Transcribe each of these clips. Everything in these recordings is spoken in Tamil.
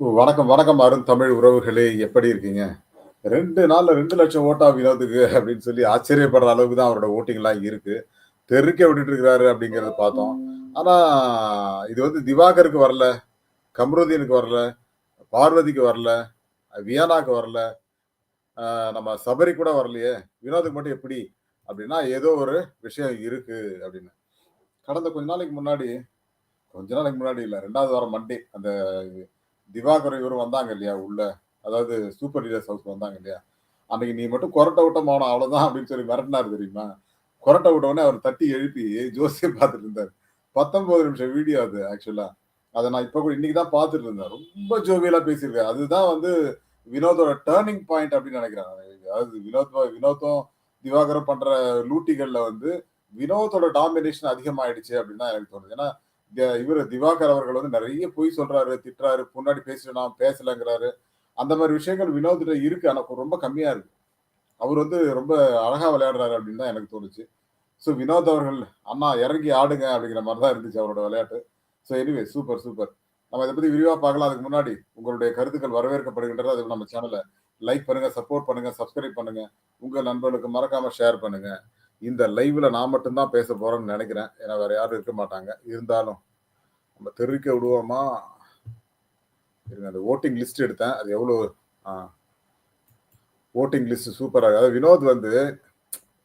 வணக்கம், வணக்கம் அருண் தமிழ் உறவுகளே! எப்படி இருக்கீங்க? ரெண்டு நாள்ல ரெண்டு லட்சம் ஓட்டா வினோத்துக்கு அப்படின்னு சொல்லி ஆச்சரியப்படுற அளவுக்கு தான் அவரோட ஓட்டிங்லாம் இருக்கு. தெருக்க விட்டுட்டு இருக்கிறாரு அப்படிங்கிறத பார்த்தோம். ஆனா, இது வந்து திவாகருக்கு வரல, கம்ருதீனுக்கு வரல, பார்வதிக்கு வரல, வியானாக்கு வரல, நம்ம சபரி கூட வரலையே! வினோத்துக்கு மட்டும் எப்படி? அப்படின்னா, ஏதோ ஒரு விஷயம் இருக்கு அப்படின்னு. கடந்த கொஞ்ச நாளைக்கு முன்னாடி கொஞ்ச நாளைக்கு முன்னாடி இல்லை ரெண்டாவது வாரம் மண்டே அந்த திவாகர் இவரும் வந்தாங்க இல்லையா உள்ள. அதாவது சூப்பர் லீடர்ஸ் ஹவுஸ் வந்தாங்க இல்லையா? அன்னைக்கு நீ மட்டும் கொரட்டை விட்ட மவன அவ்வளோதான் அப்படின்னு சொல்லி மிரட்டினார் தெரியுமா? கொரட்டை விட்டவுடனே அவர் தட்டி எழுப்பி ஜோசியம் பார்த்துட்டு இருந்தார் பத்தொன்பது நிமிஷம் வீடியோ அது ஆக்சுவலாக அதை நான் இப்போ கூட இன்னைக்கு தான் பார்த்துட்டு இருந்தேன். ரொம்ப ஜோவியலாக பேசியிருக்கேன் அதுதான் வந்து வினோதோட டேர்னிங் பாயிண்ட் அப்படின்னு நினைக்கிறேன். அதாவது வினோத் வினோத்தும், திவாகரம் பண்ற லூட்டிகள்ல வந்து வினோத்தோட டாமினேஷன் அதிகமாயிடுச்சு அப்படின்னு தான் எனக்கு தோணுது. ஏன்னா, இவர் திவாகர் அவர்கள் வந்து நிறைய பொய் சொல்றாரு, திட்டுறாரு, முன்னாடி பேசினா பேசலங்கிறாரு. அந்த மாதிரி விஷயங்கள் வினோத்ட்ட இருக்கு. ஆனா ரொம்ப கம்மியா இருக்கு. அவர் வந்து ரொம்ப அழகா விளையாடுறாரு அப்படின்னு தான் எனக்கு தோணுச்சு. ஸோ வினோத் அவர்கள், "அண்ணா இறங்கி ஆடுங்க" அப்படிங்கிற மாதிரி தான் இருந்துச்சு அவரோட விளையாட்டு. So anyway super, super. நம்ம இதை பத்தி விரிவா பார்க்கலாம். அதுக்கு முன்னாடி உங்களுடைய கருத்துக்கள் வரவேற்கப்படுகின்றது. அதுக்கு நம்ம சேனலை லைக் பண்ணுங்க, சப்போர்ட் பண்ணுங்க, சப்ஸ்கிரைப் பண்ணுங்க. உங்க நண்பர்களுக்கு மறக்காம ஷேர் பண்ணுங்க. இந்த லைவ்ல நான் மட்டும்தான் பேச போறேன்னு நினைக்கிறேன் ஏன்னா வேற யாரும் இருக்க மாட்டாங்க. இருந்தாலும் நம்ம தெறிக்க விடுவோமா? இருங்க அந்த ஓட்டிங் லிஸ்ட் எடுத்தேன். அது எவ்வளோ ஆ. ஓட்டிங் லிஸ்ட் சூப்பராக அதாவது வினோத் வந்து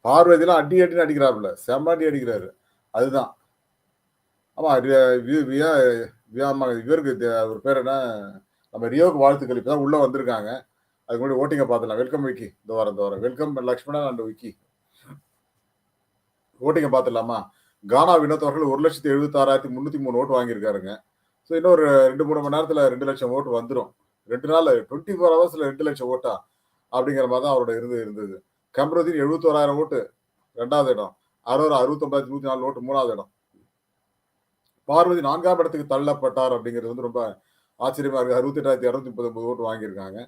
பார்வதியெல்லாம் அடி அடின்னு அடிக்கிறாப்புல. செம்ம அடி அடிக்கிறாரு. அதுதான். ஆமாம் வியா வியாமா இவருக்கு ஒரு அவர் பேர் என்ன? நம்ம ரியோவுக்கு வாழ்த்துக்கள். இப்ப தான் உள்ளே வந்திருக்காங்க. அதுக்கு முன்னாடி ஓட்டிங்கை பார்த்துலாம் வெல்கம் விக்கி. இந்த வாரம் இந்த வாரம் வெல்கம் லக்ஷ்மணன் அண்ட் விக்கி. ஓட்டிங்க பார்த்துடலாமா? கானா வினோத் அவர்கள் ஒரு லட்சத்தி எழுபத்தாறாயிரத்தி முன்னூத்தி மூணு ஓட்டு வாங்கியிருக்காருங்க. ஸோ இன்னொரு ரெண்டு மூணு மணி நேரத்துல ரெண்டு லட்சம் ஓட்டு வந்துடும் ரெண்டு நாள் டுவெண்ட்டி ஃபோர் ஹவர்ஸ்ல ரெண்டு லட்சம் ஓட்டா? அப்படிங்கிற மாதிரி தான் அவரோட இருந்து இருந்தது. கம்ருதீன் எழுபத்தோராயிரம் ஓட்டு ரெண்டாவது இடம். அரோரா அறுபத்தொன்பதாயிரத்தி நூத்தி நாலு ஓட்டு மூணாவது இடம். பார்வதி நான்காம் இடத்துக்கு தள்ளப்பட்டார் அப்படிங்கிறது வந்து ரொம்ப ஆச்சரியமா இருக்கு. அறுபத்தி எட்டாயிரத்தி இரநூத்தி முப்பது ஒன்பது ஓட்டு வாங்கியிருக்காங்க.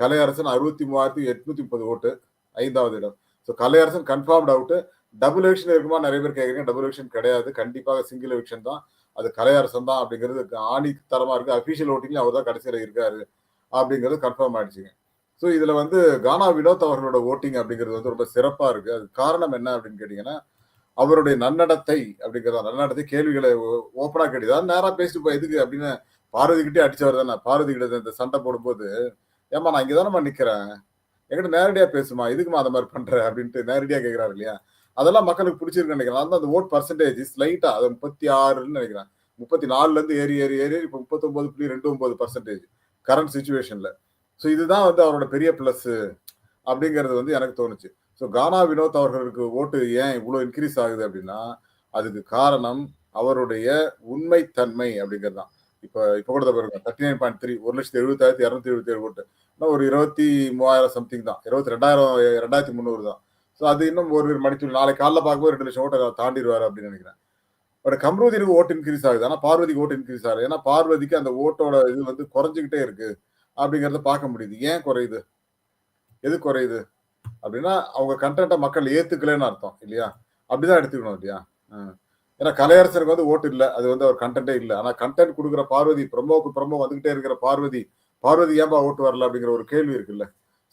கலையரசன் அறுபத்தி மூவாயிரத்தி எட்நூத்தி முப்பது ஓட்டு ஐந்தாவது இடம். So Kalaiyarasan confirmed out double eviction இருக்குமா நிறைய பேர் கேட்குறீங்க. டபுள் எவிக்ஷன் கிடையாது. கண்டிப்பாக சிங்கிள் எவிக்ஷன் தான். அது கலையரசன் தான் அப்படிங்கிறது ஆணித்தரமாக இருக்கு. அஃபிஷியல் வோட்டிங்ல அவர் தான் கடைசியில இருக்காரு. அப்படிங்கிறது கன்ஃபார்ம் ஆயிடுச்சுங்க. ஸோ இதுல வந்து கானா வினோத் அவர்களோட ஓட்டிங் அப்படிங்கிறது வந்து ரொம்ப சிறப்பா இருக்கு. அதுக்கு காரணம் என்ன அப்படின்னு கேட்டீங்கன்னா, அவருடைய நன்னடத்தை அப்படிங்கிறத நன்னடத்தை கேள்விகளை ஓ ஓப்பனா கேட்டு ஏதாவது நேரா பேசிட்டு போய் எதுக்கு அப்படின்னு பார்வதிக்கிட்டே கிட்டயே அடிச்சவர் தானே. பார்வதி கிட்ட இந்த சண்டை போடும்போது, "ஏம்மா நான் இங்கே தானே நிற்கிறேன் என்கிட்ட நேரடியா பேசும்மா. எதுக்கும்மா அந்த மாதிரி பண்ற?" அப்படின்ட்டு நேரடியா கேட்குறாரு இல்லையா? அதெல்லாம் மக்களுக்கு பிடிச்சிருக்குன்னு நினைக்கிறேன். அந்த ஓட் பர்சன்டேஜ் ஸ்லைட்டா அது முப்பத்தி ஆறுன்னு நினைக்கிறேன். முப்பத்தி நாலுல இருந்து ஏறி ஏறி ஏறி இப்போ முப்பத்தொன்பது புள்ளி ரெண்டு ஒன்பது பர்சன்டேஜ் கரண்ட் சுச்சுவேஷன்ல ஸோ இதுதான் வந்து அவரோட பெரிய பிளஸ் அப்படிங்கிறது வந்து எனக்கு தோணுச்சு. ஸோ கானா வினோத் அவர்களுக்கு ஓட்டு ஏன் இவ்வளோ இன்க்ரீஸ் ஆகுது அப்படின்னா அதுக்கு காரணம் அவருடைய உண்மைத்தன்மை அப்படிங்கிறது தான். இப்போ இப்போ கூட பாருங்க தேர்ட்டி நைன் பாயிண்ட் த்ரீ ஒரு லட்சத்தி எழுபத்தாயிரத்தி இரநூத்தி எழுபத்தி ஏழு ஓட்டு ஒரு இருபத்தி மூவாயிரம் சம்திங் தான். இருபத்தி ரெண்டாயிரம் ரெண்டாயிரத்தி முந்நூறு தான். ஸோ அது இன்னும் ஒரு மணித்துளி நாளைக்கு காலைல பார்க்கும்போது 2,00,000 ஓட்ட தாண்டிடுவார் அப்படின்னு நினைக்கிறேன் பட் கம்ருதீனுக்கு ஓட்டு இன்க்ரீஸ் ஆகுது. ஆனால் பார்வதிக்கு ஓட்டு இன்க்ரீஸ் ஆகுது ஏன்னா பார்வதிக்கு அந்த ஓட்டோட இது வந்து குறைஞ்சிக்கிட்டே இருக்கு. அப்படிங்கிறத பார்க்க முடியுது. ஏன் குறையுது? எது குறையுது? அப்படின்னா அவங்க கண்டென்ட்டை மக்கள் ஏத்துக்கலன்னு அர்த்தம் இல்லையா? அப்படிதான் எடுத்துக்கணும் இல்லையா? ஏன்னா கலையரசருக்கு வந்து ஓட்டு இல்லை அது வந்து அவர் கண்டென்ட்டே இல்லை ஆனால் கன்டென்ட் கொடுக்குற பார்வதி ப்ரமோக்கு ப்ரமோ வந்துகிட்டே இருக்கிற பார்வதி, பார்வதி ஏன்பா ஓட்டு வரல அப்படிங்கிற ஒரு கேள்வி இருக்குல்ல.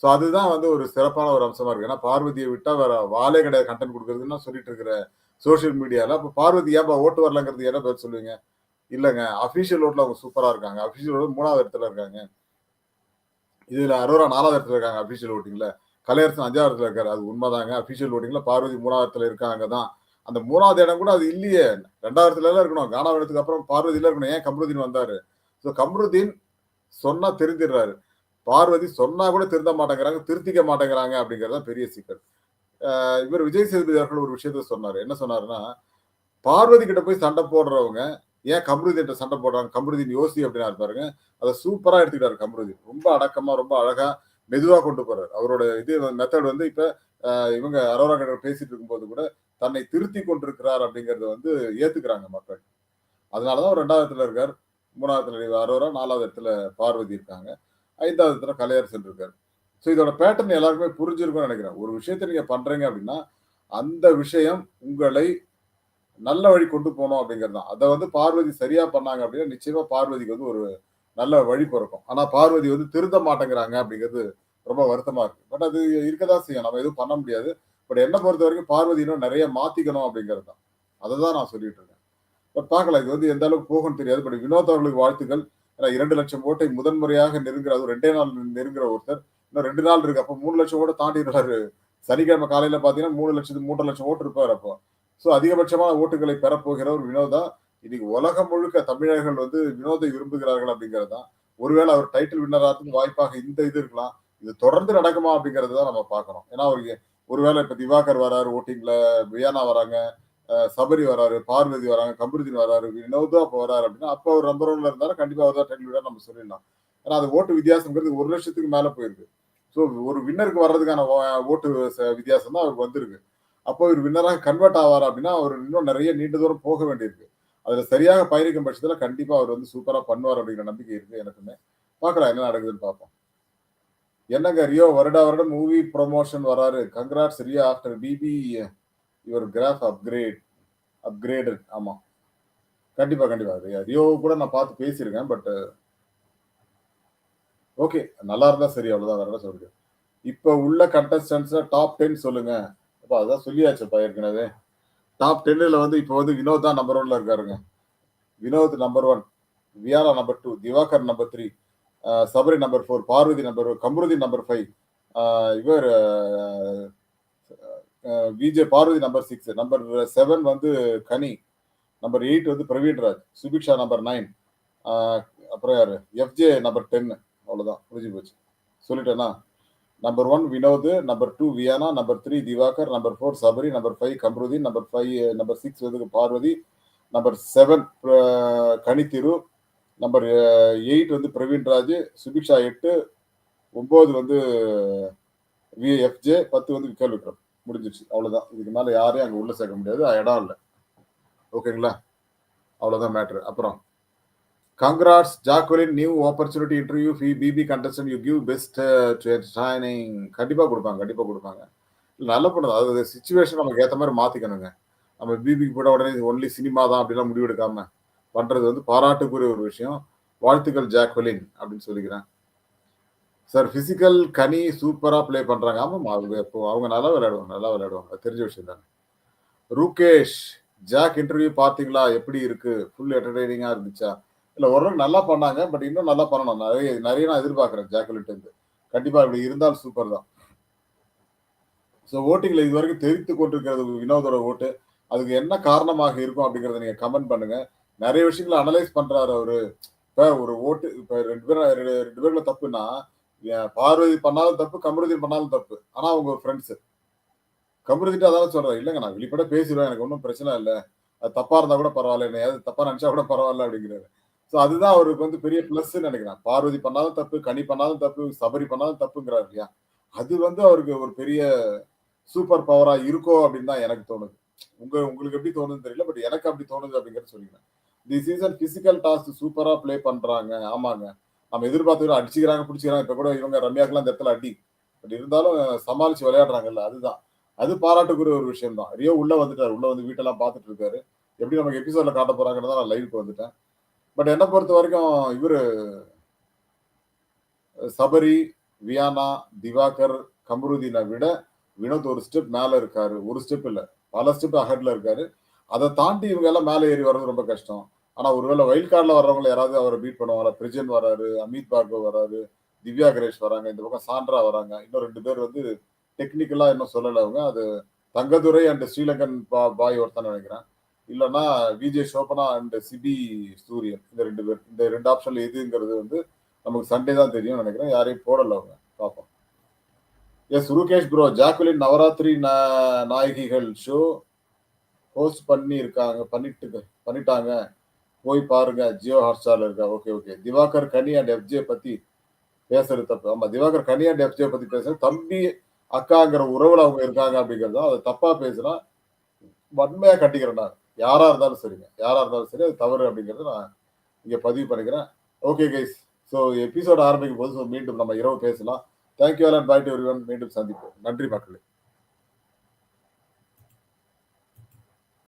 ஸோ அதுதான் வந்து ஒரு சிறப்பான ஒரு அம்சமாக இருக்குது ஏன்னா பார்வதியை விட்டால் வேற வாலே கிடையாது கன்டென்ட் கொடுக்குறதுன்னு சொல்லிட்டு இருக்கிற சோஷியல் மீடியாவில் அப்போ பார்வதி ஏன்பா ஓட்டு வரலங்கிறது என்ன பேர் சொல்லுவீங்க? இல்லைங்க அஃபீஷியல் ஓட்டில் அவங்க சூப்பராக இருக்காங்க. அஃபிஷியல் ஓட்டு மூணாவது இடத்துல இருக்காங்க. இதில் அரோரா நாலாவது இடத்துல இருக்காங்க அஃபீஷியல் ஓட்டிங்கில் கலையரசன் அஞ்சாவது இடத்துல இருக்காரு. அது உண்மைதாங்க அஃபிஷியல் ஓட்டிங்கில் பார்வதி மூணாவது இடத்துல இருக்காங்க தான். அந்த மூணாவது இடம் கூட அது இல்லையே. ரெண்டாவது இடத்துலலாம் இருக்கணும். கானா வினோத்துக்கு அப்புறம் பார்வதியில் இருக்கணும். ஏன் கம்ருதீன் வந்தார் ஸோ கம்ருதீன் சொன்னால் தெரிஞ்சிடுறாரு பார்வதி சொன்னா கூட திருந்த மாட்டேங்கிறாங்க. திருத்திக்க மாட்டேங்கிறாங்க அப்படிங்கிறது தான் பெரிய சிக்கல். இவர் விஜய் சேதுபதி அவர்கள் ஒரு விஷயத்த சொன்னார் என்ன சொன்னாருன்னா, பார்வதி கிட்ட போய் சண்டை போடுறவங்க ஏன் கம்ருதீன்ட்ட சண்டை போடுறாங்க? கம்ருதீன் யோசி அப்படின்னா இருப்பாருங்க அதை சூப்பரா எடுத்துக்கிட்டாரு கம்ருதீன். ரொம்ப அடக்கமா, ரொம்ப அழகா, மெதுவா கொண்டு போறாரு. அவரோட இது மெத்தட் வந்து இப்ப இவங்க அரோரா கிட்ட பேசிட்டு இருக்கும்போது கூட தன்னை திருத்திக் கொண்டிருக்கிறார் அப்படிங்கிறத வந்து ஏத்துக்கிறாங்க மக்கள். அதனால தான் அவர் ரெண்டாவது இடத்துல இருக்கார் மூணாவது இடத்துல அரோரா, நாலாவது இடத்துல பார்வதி இருக்காங்க. ஐந்தாவது தடவை கலையார் சென்றிருக்காரு. ஸோ இதோட பேட்டர்ன் எல்லாருக்குமே புரிஞ்சிருக்கும்னு நினைக்கிறேன். ஒரு விஷயத்த நீங்கள் பண்ணுறீங்க அப்படின்னா, அந்த விஷயம் உங்களை நல்ல வழி கொண்டு போகணும் அப்படிங்கிறது தான். அதை வந்து பார்வதி சரியாக பண்ணாங்க அப்படின்னா, நிச்சயமாக பார்வதிக்கு வந்து ஒரு நல்ல வழி பிறக்கும். ஆனால் பார்வதி வந்து திருந்த மாட்டேங்கிறாங்க அப்படிங்கிறது ரொம்ப வருத்தமாக இருக்குது பட் அது இருக்க தான் செய்யும். நம்ம எதுவும் பண்ண முடியாது. பட் என்னை பொறுத்த வரைக்கும் பார்வதி இன்னும் நிறைய மாற்றிக்கணும் அப்படிங்கிறது தான். அதை தான் நான் சொல்லிட்டு இருக்கேன். பட் பார்க்கலாம். இது வந்து எந்த அளவுக்கு போகணும்னு தெரியாது. பட் வினோத் அவர்களுக்கு வாழ்த்துக்கள். ஏன்னா இரண்டு லட்சம் ஓட்டை முதன்முறையாக நெருங்குற அது ரெண்டே நாள் நெருங்குற ஒருத்தர். இன்னும் ரெண்டு நாள் இருக்கு. அப்போ மூணு லட்சம் ஓட்ட தாண்டிடுறாரு சனிக்கிழமை காலையில பாத்தீங்கன்னா மூணு லட்சத்து மூன்றரை லட்சம் ஓட்டு இருப்பார் அப்போ. ஸோ அதிகபட்சமான ஓட்டுகளை பெறப்போகிறவர் வினோதா இன்னைக்கு உலகம் முழுக்க தமிழர்கள் வந்து வினோதை விரும்புகிறார்கள் அப்படிங்கிறது தான். ஒருவேளை அவர் டைட்டில் வின்னராக வாய்ப்பாக இந்த இது இருக்கலாம். இது தொடர்ந்து நடக்குமா அப்படிங்கறது தான் நம்ம பார்க்கணும். ஏன்னா அவருக்கு ஒருவேளை இப்ப திவாகர் வராரு ஓட்டிங்ல வியானா வராங்க. சபரி வராரு பார்வதி வராங்க கமருதீன் வராரு வினோதா அப்போ வராரு அப்படின்னா அப்போ அவர் நம்பர் ஒன்ல இருந்தாலும் கண்டிப்பா அவர் தான் டைட்டில் நம்ம சொல்லிடலாம். ஏன்னா அது ஓட்டு வித்தியாசங்கிறது ஒரு லட்சத்துக்கு மேல போயிருக்கு. ஸோ ஒரு வின்னருக்கு வர்றதுக்கான ஓட்டு ச- வித்தியாசம் தான் அவருக்கு வந்திருக்கு. அப்போ இவர் வின்னராக கன்வெர்ட் ஆவார் அப்படின்னா அவர் இன்னும் நிறைய நீண்ட தூரம் போக வேண்டியிருக்கு. அதுல சரியாக பயணிக்கும் பட்சத்துல கண்டிப்பா அவர் வந்து சூப்பரா பண்ணுவார் அப்படிங்கிற நம்பிக்கை இருக்கு எனக்குமே. பார்க்கலாம் என்ன நடக்குதுன்னு பார்ப்போம். என்னங்க ரியோ வருடா வருடம் மூவி ப்ரொமோஷன் வராரு. Congrats Rio after BB your graph upgrade upgraded ஆமாம் கண்டிப்பா கண்டிப்பா. ரியோ ரியோ கூட நான் பார்த்து பேசியிருக்கேன் பட் ஓகே நல்லா இருந்தா சரி அவ்வளோதான் வேற சொல்லுங்க இப்போ உள்ள கண்டஸ்டன்ஸில் டாப் டென் சொல்லுங்க. அப்போ அதான் சொல்லியாச்சுப்பா ஏற்கனவே. டாப் டென்னில் வந்து இப்போ வந்து வினோத் தான் நம்பர் ஒன்ல இருக்காருங்க. Vinoth number one Viyara number two Diwakar number three Sabari number four Parvathy number Kamrudeen number five இவர் VJ Parvathy number six number seven வந்து கனி. நம்பர் எயிட் வந்து பிரவீன் ராஜ். சுபிக்ஷா நம்பர் நைன் அப்புறம் யாரு? எஃப்ஜே நம்பர் டென் அவ்வளோதான் புரிஞ்சு போச்சு. சொல்லிட்டேன்னா? Number one Vinoth number two Viyana number three Diwakar number four Sabari number five Kamrudeen number five number six வந்து Parvathy number seven Kanithiru number eight வந்து பிரவீன் ராஜ் சுபிக்ஷா எட்டு ஒம்பது வந்து விஎஃப்ஜே பத்து வந்து விக்கல் முடிஞ்சிடுச்சு அவ்வளோதான் இதுக்கு மேலே யாரையும் அங்கே உள்ளே சேர்க்க முடியாது. இடம் இல்லை. ஓகேங்களா? அவ்வளோதான் மேட்ரு அப்புறம் congrats Jacqueline new opportunity interview ஃபி BB contestant you give best training கண்டிப்பாக கொடுப்பாங்க. கண்டிப்பாக கொடுப்பாங்க. நல்ல பண்ணது அது சுச்சுவேஷன் நமக்கு ஏற்ற மாதிரி மாற்றிக்கணுங்க நம்ம பிபிக்கு போட உடனே ஒன்லி சினிமா தான் அப்படிலாம் முடிவெடுக்காமல் பண்ணுறது வந்து பாராட்டுக்குரிய ஒரு விஷயம். வாழ்த்துக்கள் ஜாக்வலின் அப்படின்னு சொல்லிக்கிறேன். சார் பிசிக்கல் கனி சூப்பரா ப்ளே பண்றாங்க. ஆமாம் அவங்க இப்போ அவங்க நல்லா விளையாடுவாங்க நல்லா விளையாடுவாங்க. தெரிஞ்ச விஷயம் தானே. ரூகேஷ் ஜாக் இன்டர்வியூ பாத்தீங்களா எப்படி இருக்கு? ஃபுல் என்டர்டைனிங்கா இருந்துச்சா? இல்ல ஓரளவுக்கு நல்லா பண்ணாங்க பட் இன்னும் நல்லா பண்ணணும். நிறைய நிறைய நான் எதிர்பார்க்கறேன் ஜாக்வலின் இருந்து. கண்டிப்பா இப்படி இருந்தால் சூப்பர் தான். ஸோ ஓட்டிங்ல இது வரைக்கும் தெரிவித்து கொண்டிருக்கிறது வினோதோட ஓட்டு அதுக்கு என்ன காரணமாக இருக்கும் அப்படிங்கறத நீங்க கமெண்ட் பண்ணுங்க. நிறைய விஷயங்களை அனலைஸ் பண்றாரு அவரு. இப்ப ஒரு ஓட்டு இப்ப ரெண்டு பேரும் ரெண்டு ரெண்டு பேர்ல தப்புன்னா பார்வதி பண்ணாலும் தப்பு கமருதீன் பண்ணாலும் தப்பு. ஆனா அவங்க ஃப்ரெண்ட்ஸ் கமருதிட்டு அதான் சொல்றேன் இல்லைங்க நான் வெளிப்பட பேசிடுவேன் எனக்கு ஒன்றும் பிரச்சனை இல்லை. அது தப்பா இருந்தா கூட பரவாயில்ல என்ன ஏதாவது தப்பா நினைச்சா கூட பரவாயில்ல அப்படிங்கிறாரு. ஸோ அதுதான் அவருக்கு வந்து பெரிய பிளஸ் நினைக்கிறேன். பார்வதி பண்ணாலும் தப்பு கனி பண்ணாலும் தப்பு சபரி பண்ணாலும் தப்புங்கிறாரு இல்லையா? அது வந்து அவருக்கு ஒரு பெரிய சூப்பர் பவரா இருக்கோ அப்படின்னு தான் எனக்கு தோணுது. உங்க உங்களுக்கு எப்படி தோணுதுன்னு தெரியல பட் எனக்கு அப்படி தோணுது அப்படிங்கிறது சொல்லிக்கிறேன். தி சீசன் பிசிக்கல் டாஸ்க் சூப்பரா பிளே பண்றாங்க ஆமாங்க. நம்ம எதிர்பார்த்து அடிச்சுக்கிறாங்க பிடிச்சிக்கிறாங்க. இப்போ கூட இவங்க ரம்யாக்கெல்லாம் இந்த இடத்துல அடி. பட் இருந்தாலும் சமாளிச்சு விளையாடுறாங்கல்ல அதுதான். அது பாராட்டுக்குரிய ஒரு விஷயம் தான் ரியோ உள்ள வந்துட்டார். உள்ள வந்து வீட்டெல்லாம் பார்த்துட்டு இருக்காரு. எப்படி நமக்கு எபிசோட்ல காட்ட போறாங்கன்னு தான் நான் லைவுக்கு வந்துட்டேன். பட் என்னை பொறுத்த வரைக்கும் இவர் சபரி வியானா திவாகர் கமருதீனை விட வினோத் ஒரு ஸ்டெப் மேலே இருக்காரு. ஒரு ஸ்டெப் இல்லை. பல ஸ்டெப் அஹெட்ல இருக்காரு. அதை தாண்டி இவங்க எல்லாம் மேலே ஏறி வர்றது ரொம்ப கஷ்டம். ஆனா ஒருவேளை வைல்ட் கார்டில் வர்றவங்களை யாராவது அவரை பீட் பண்ணுவாங்களா? பிரிஜன் வராரு அமித் பார்கவ் வராரு திவ்யா கணேஷ் வராங்க இந்த பக்கம் சாண்ட்ரா வராங்க. இன்னும் ரெண்டு பேர் வந்து டெக்னிக்கலா இன்னும் சொல்லல அவங்க. அது தங்கதுரை அண்ட் ஸ்ரீலங்கன் பா- பாய் ஒருத்தன் நினைக்கிறேன். இல்லைன்னா விஜய் சோபனா அண்ட் சிபி சூரியன் இந்த ரெண்டு பேர். இந்த ரெண்டு ஆப்ஷன்ல எதுங்கிறது வந்து நமக்கு சண்டே தான் தெரியும் நினைக்கிறேன். யாரையும் போடல அவங்க. பார்ப்போம். Yes Rukesh bro Jacqueline Navaratri நா- நாயகிகள் ஷோ ஹோஸ்ட் பண்ணி இருக்காங்க பண்ணிட்டு பண்ணிட்டாங்க. போய் பாருங்க ஜியோ ஹாட்ஸ்டார்ல இருக்கா? Okay okay. Diwakar Ghani and FJ பத்தி பேசுறது தப்பு. ஆமா திவாகர் கனி அண்ட் எஃப்ஜே பத்தி பேசுறது தம்பி அக்காங்கிற உறவுல அவங்க இருக்காங்க அப்படிங்கிறது தான். அதை தப்பா பேசுனா வன்மையா கட்டிக்கிறேன் நான். யாரா இருந்தாலும் சரிங்க. யாரா இருந்தாலும் சரி அது தவறு அப்படிங்கறத நான் இங்க பதிவு பண்ணிக்கிறேன். ஓகே கைஸ் ஸோ எபிசோட் ஆரம்பிக்கும் போது மீண்டும் நம்ம இரவு பேசலாம். தேங்க்யூ அண்ட் பை டு மீண்டும் சந்திப்போம். நன்றி மக்களே.